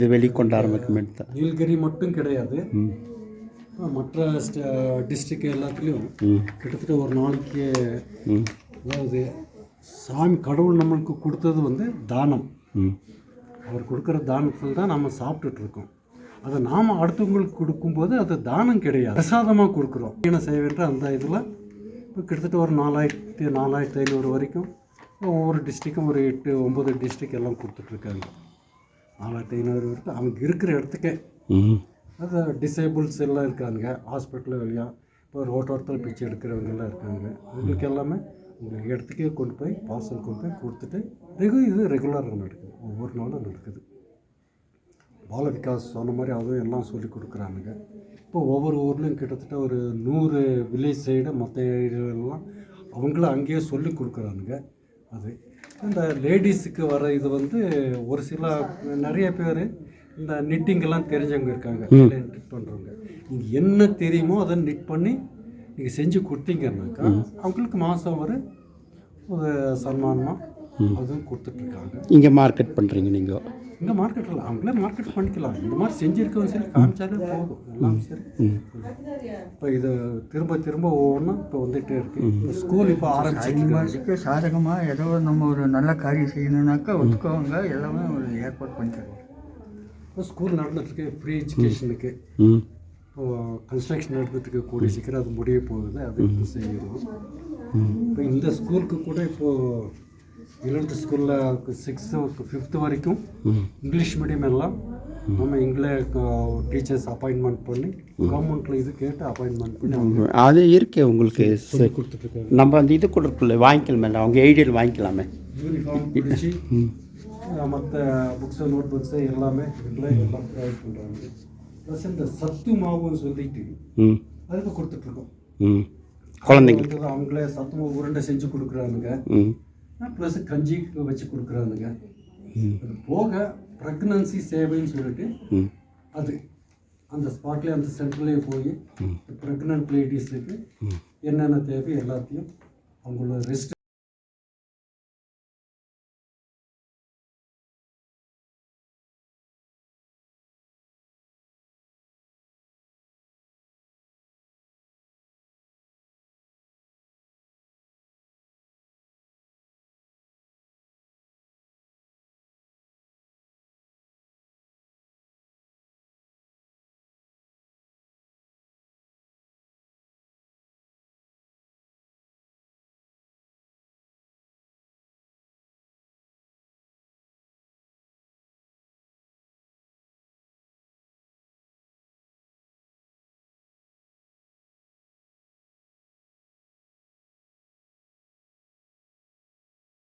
இது வெளிக்கொண்டு ஆரம்பிக்குமேட்டு தான் நீலகிரி மட்டும் கிடையாது. மற்ற டிஸ்ட்ரிக்ட் எல்லாத்துலேயும் கிட்டத்தட்ட ஒரு நாளைக்கு அதாவது சாமி கடவுள் நம்மளுக்கு கொடுத்தது வந்து தானம். அவர் கொடுக்குற தானத்தில் தான் நம்ம சாப்பிட்டுட்டு இருக்கோம் அதை நாம் அடுத்தவங்களுக்கு கொடுக்கும்போது அது தானம் கிடையாது. பிரசாதமாக கொடுக்குறோம். என்ன செய்ய வேண்டும் அந்த இதில் இப்போ கிட்டத்தட்ட ஒரு நாலாயிரத்தி நாலாயிரத்தி ஐநூறு வரைக்கும் ஒவ்வொரு டிஸ்ட்ரிக்கும் ஒரு எட்டு ஒம்பது டிஸ்ட்ரிக் எல்லாம் கொடுத்துட்ருக்காங்க. நாலாயிரத்தி ஐநூறு வரைக்கும் அவங்க இருக்கிற இடத்துக்கே. அது டிசேபிள்ஸ் எல்லாம் இருக்காங்க. ஹாஸ்பிட்டல் வழியா இப்போ ரோட்டோரத்தில் பிச்சை எடுக்கிறவங்க எல்லாம் இருக்காங்க. அவங்களுக்கு எல்லாமே உங்களுக்கு இடத்துக்கே கொண்டு போய் பார்சல் கொண்டு போய் கொடுத்துட்டு ரெகு இது ரெகுலராக நடக்குது. ஒவ்வொரு நாளும் நடக்குது. பால விகாஸ் சொன்ன மாதிரி அதுவும் எல்லாம் சொல்லி கொடுக்குறானுங்க. இப்போ ஒவ்வொரு ஊர்லேயும் கிட்டத்தட்ட ஒரு நூறு வில்லேஜ் சைடு மற்ற ஏரியாலெல்லாம் அவங்களும் அங்கேயே சொல்லி கொடுக்குறானுங்க. அது. இந்த லேடிஸுக்கு வர இது வந்து ஒரு சில நிறைய பேர் இந்த எல்லாம் தெரிஞ்சவங்க இருக்காங்க. நிட் பண்ணுறவங்க நீங்கள் என்ன தெரியுமோ அதை நிட் பண்ணி நீங்கள் செஞ்சு கொடுத்தீங்கன்னாக்கா அவங்களுக்கு மாதம் ஒரு ஒரு சன்மானமாக அதுவும் கொடுத்துட்ருக்காங்க இங்கே மார்க்கெட் பண்ணுறீங்க நீங்கள் இங்கே மார்க்கெட்டில் அவங்களே மார்க்கெட் பண்ணிக்கலாம். இந்த மாதிரி செஞ்சுருக்கவங்க சரி காமிச்சாலே போதும். எல்லாம் சரி. இப்போ இது திரும்ப திரும்ப ஒவ்வொன்றும் இப்போ வந்துகிட்டே இருக்கு. இந்த ஸ்கூல் இப்போ அதுக்கு சாதகமாக ஏதோ நம்ம ஒரு நல்ல காரியம் செய்யணுன்னாக்கா ஒத்துக்கோங்க. எல்லாமே ஒரு ஏற்பாடு பண்ணி தருவோம் இப்போ ஸ்கூல் நடந்துட்டுருக்கு. ஃப்ரீ எஜுகேஷனுக்கு கன்ஸ்ட்ரக்ஷன் நடந்துட்டுருக்கு. கூடிய சீக்கிரம் அது முடிய போகுது. அது செய்யணும். இப்போ இந்த ஸ்கூலுக்கு கூட இப்போது எலவன்த்து ஸ்கூலில் சிக்ஸ்த்து ஃபிஃப்த்து வரைக்கும் இங்கிலீஷ் மீடியம் எல்லாம் நம்ம இங்கிலே டீச்சர்ஸ் அப்பாயின்மெண்ட் பண்ணி கவர்மெண்ட்டில் இது கேட்டு அப்பாயின்மெண்ட் பண்ணி அது இருக்கே உங்களுக்கு. கொடுத்துட்ருக்காங்க நம்ம அந்த இது கொடுக்கல வாங்கிக்கலாமே அவங்க ஐடியல் வாங்கிக்கலாமே. யூனிஃபார்ம் பிடிச்சி மற்ற புக்ஸு நோட் புக்ஸு எல்லாமே இதில் எல்லாம் ப்ரொவைட் பண்ணுறாங்க ப்ளஸ் இந்த சத்து மாவுன்னு சொல்லிட்டு அதுக்கு கொடுத்துட்ருக்கோம் குழந்தைங்களுக்கு. அவங்களே சத்து மாவு உருண்டை செஞ்சு கொடுக்குறானுங்க. ம். ப்ளஸ் கஞ்சி வச்சு கொடுக்குறானுங்க ம் அது போக ப்ரெக்னன்சி சேவைன்னு சொல்லிட்டு அது அந்த ஸ்பாட்லேயே அந்த சென்டர்லேயே போய் ப்ரெக்னென்ட் லேடிஸுக்கு என்னென்ன தேவை எல்லாத்தையும் அவங்களோட ரெஸ்ட்